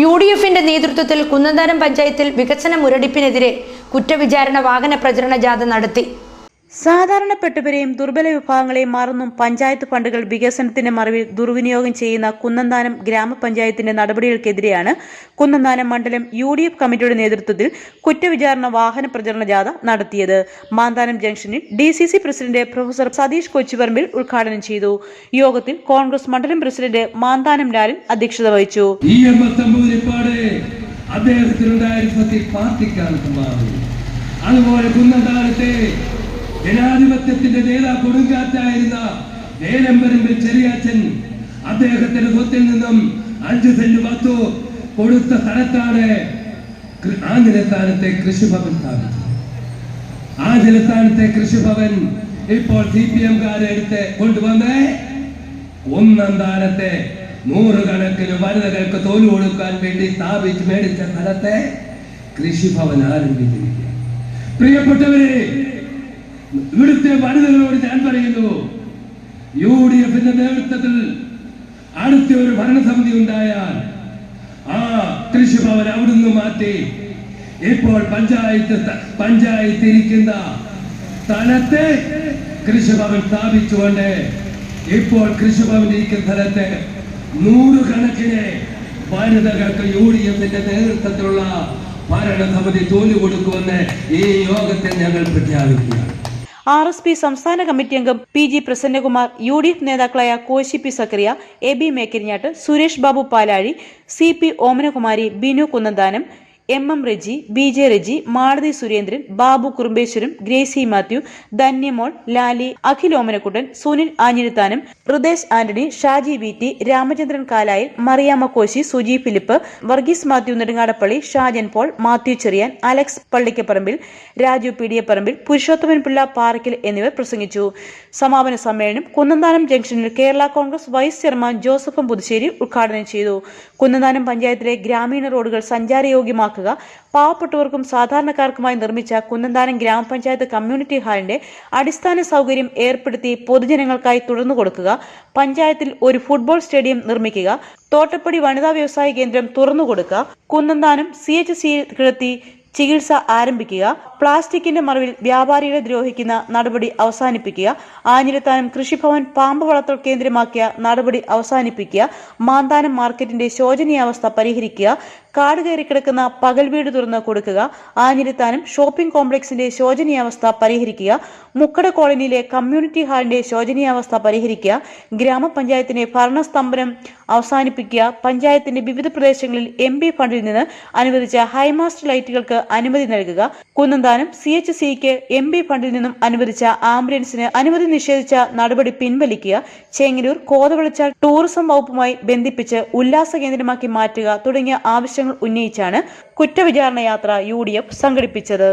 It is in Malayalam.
യു ഡി എഫിന്റെ നേതൃത്വത്തിൽ കുന്നന്താനം പഞ്ചായത്തിൽ വികസന മുരടിപ്പിനെതിരെ കുറ്റവിചാരണ വാഹന പ്രചരണ ജാഥ നടത്തി സാധാരണപ്പെട്ടവരെയും ദുർബല വിഭാഗങ്ങളെയും മറന്നും പഞ്ചായത്ത് ഫണ്ടുകൾ വികസനത്തിന്റെ മറവിൽ ദുർവിനിയോഗം ചെയ്യുന്ന കുന്നന്താനം ഗ്രാമപഞ്ചായത്തിന്റെ നടപടികൾക്കെതിരെയാണ് കുന്നന്താനം മണ്ഡലം യു ഡി എഫ് കമ്മിറ്റിയുടെ നേതൃത്വത്തിൽ കുറ്റവിചാരണ വാഹന പ്രചരണ ജാഥ നടത്തിയത്. മാന്താനം ജംഗ്ഷനിൽ D C C president professor Satheesh Kochuparambil ഉദ്ഘാടനം ചെയ്തു. യോഗത്തിൽ കോൺഗ്രസ് മണ്ഡലം പ്രസിഡന്റ് മാന്താനം ലാലൻ അധ്യക്ഷത വഹിച്ചു. അതുപോലെ കുന്നന്താനത്തെ ജനാധിപത്യത്തിന്റെ നേതാ കൊടുങ്കാറ്റായിരുന്ന നേരമ്പരമ്പിൽ ചെറിയാച്ചൻ അദ്ദേഹത്തിന്റെ സ്വത്തിൽ നിന്നും അഞ്ച് സെന്റ് വസ്തു കൊടുത്ത സ്ഥലത്താണ് ആ ജലസ്ഥാനത്തെ കൃഷിഭവൻ സ്ഥാപിച്ചത്. ആ ജലസ്ഥാനത്തെ കൃഷിഭവൻ ഇപ്പോൾ സി പി എംകാരെടുത്ത് കൊണ്ടുവന്ന് ഒന്നാം താരത്തെ നൂറുകണക്കിന് വനിതകൾക്ക് തോൽ കൊടുക്കാൻ വേണ്ടി സ്ഥാപിച്ച് മേടിച്ച സ്ഥലത്തെ കൃഷിഭവൻ ആരംഭിച്ചിരിക്കുക പ്രിയപ്പെട്ടവരെ ഇവിടുത്തെ വനിതകളോട് ഞാൻ പറയുന്നു യു ഡി എഫിന്റെ നേതൃത്വത്തിൽ അടുത്ത ഒരു ഭരണസമിതി ഉണ്ടായാൽ ആ കൃഷിഭവൻ അവിടുന്ന് മാറ്റി. ഇപ്പോൾ പഞ്ചായത്ത് പഞ്ചായത്ത് ഇരിക്കുന്ന സ്ഥലത്തെ കൃഷിഭവൻ സ്ഥാപിച്ചുകൊണ്ട് ഇപ്പോൾ കൃഷിഭവൻ ഇരിക്കുന്ന സ്ഥലത്തെ നൂറുകണക്കിന് വനിതകൾക്ക് യു ഡി എഫിന്റെ നേതൃത്വത്തിലുള്ള ഭരണസമിതി തോന്നി കൊടുക്കുമെന്ന് ഈ യോഗത്തിൽ ഞങ്ങൾ പ്രഖ്യാപിക്കുകയാണ്. ആർ എസ് പി സംസ്ഥാന കമ്മിറ്റി അംഗം P G Prasannakumar U D F നേതാക്കളായ Koshy P Zachariah A B Mekkarinjattu Suresh Babu Palazhi C P Omanakumari Binu Kunnanthanam M M Reji B J Reji Malathi Surendran Babu Kurumbeswaram Gracy Mathew Dhanyamol Lali Akhil Omanakuttan Sunil Anjiruthanam Hridesh Antony Shaji V T Ramachandran Kalayil Mariyama Koshy Suji Philip Varghese Mathew Nedungadappally Shajan Paul Mathew Cherian Alex Pallikkaparambil Raju Pidiyaparambil Purushothaman Pillai Paraykkal എന്നിവർ പ്രസംഗിച്ചു. സമാപന സമ്മേളനം കുന്നന്താനം ജംഗ്ഷനിൽ കേരള കോൺഗ്രസ് വൈസ് ചെയർമാൻ ജോസഫ് പുതുശ്ശേരി ഉദ്ഘാടനം ചെയ്തു. കുന്നന്താനം പഞ്ചായത്തിലെ ഗ്രാമീണ റോഡുകൾ സഞ്ചാരയോഗ്യമാക്കുക പാവപ്പെട്ടവർക്കും സാധാരണക്കാർക്കുമായി നിർമ്മിച്ച കുന്നന്താനം ഗ്രാമപഞ്ചായത്ത് കമ്മ്യൂണിറ്റി ഹാളിന്റെ അടിസ്ഥാന സൗകര്യം ഏർപ്പെടുത്തി പൊതുജനങ്ങൾക്കായി തുടർന്നു കൊടുക്കുക. പഞ്ചായത്തിൽ ഒരു ഫുട്ബോൾ സ്റ്റേഡിയം നിർമ്മിക്കുക. തോട്ടപ്പടി വനിതാ വ്യവസായ കേന്ദ്രം തുറന്നു കൊടുക്കുക. കുന്നന്താനം സി എച്ച് സി കിടത്തി ചികിത്സ ആരംഭിക്കുക. പ്ലാസ്റ്റിക്കിന്റെ മറവിൽ വ്യാപാരികളെ ദ്രോഹിക്കുന്ന നടപടി അവസാനിപ്പിക്കുക. ആഞ്ഞിരത്താനം കൃഷിഭവൻ പാമ്പ് വളർത്തൽ കേന്ദ്രമാക്കിയ നടപടി അവസാനിപ്പിക്കുക. മാന്താനം മാർക്കറ്റിന്റെ ശോചനീയാവസ്ഥ പരിഹരിക്കുക. കാട് കയറി കിടക്കുന്ന പകൽ വീട് തുറന്ന് കൊടുക്കുക. ആഞ്ഞിരുത്താനും ഷോപ്പിംഗ് കോംപ്ലക്സിന്റെ ശോചനീയാവസ്ഥ പരിഹരിക്കുക. മുക്കട കോളനിയിലെ കമ്മ്യൂണിറ്റി ഹാളിന്റെ ശോചനീയാവസ്ഥ പരിഹരിക്കുക. ഗ്രാമപഞ്ചായത്തിന്റെ ഭരണസ്തംഭനം അവസാനിപ്പിക്കുക. പഞ്ചായത്തിന്റെ വിവിധ പ്രദേശങ്ങളിൽ എം പി ഫണ്ടിൽ നിന്ന് അനുവദിച്ച ഹൈമാസ്റ്റ് ലൈറ്റുകൾക്ക് അനുമതി നൽകുക. കുന്നന്താനം സി എച്ച് സിക്ക് എം പി ഫണ്ടിൽ നിന്നും അനുവദിച്ച ആംബുലൻസിന് അനുമതി നിഷേധിച്ച നടപടി പിൻവലിക്കുക. ചേങ്ങന്നൂർ കോതവളിച്ചാൽ ടൂറിസം വകുപ്പുമായി ബന്ധിപ്പിച്ച് ഉല്ലാസ കേന്ദ്രമാക്കി മാറ്റുക തുടങ്ങിയ ആവശ്യങ്ങൾ ഉന്നയിച്ചാണ് കുറ്റവിചാരണ യാത്ര യു സംഘടിപ്പിച്ചത്